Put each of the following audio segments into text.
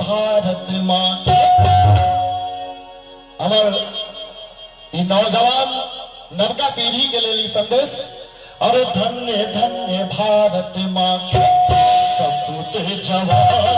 भारत माँ के हमर नौजवान नवका पीढ़ी के लिए संदेश। और धन्य धन्य भारत माँ के सपूत जवान।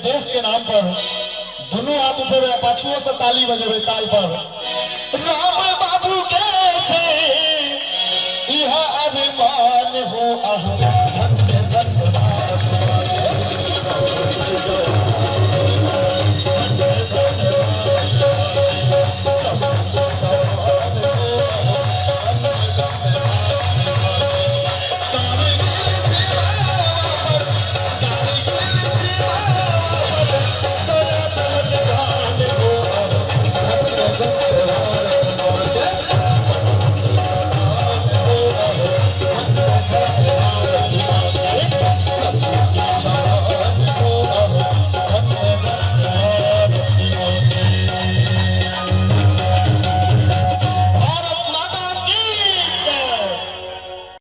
देश के नाम पर, दोनों हाथ उठेबे पाछुओं से ताली बजेबे ताल पर, राम बाबू के छे इहा अभिमान हो अहम। धन धन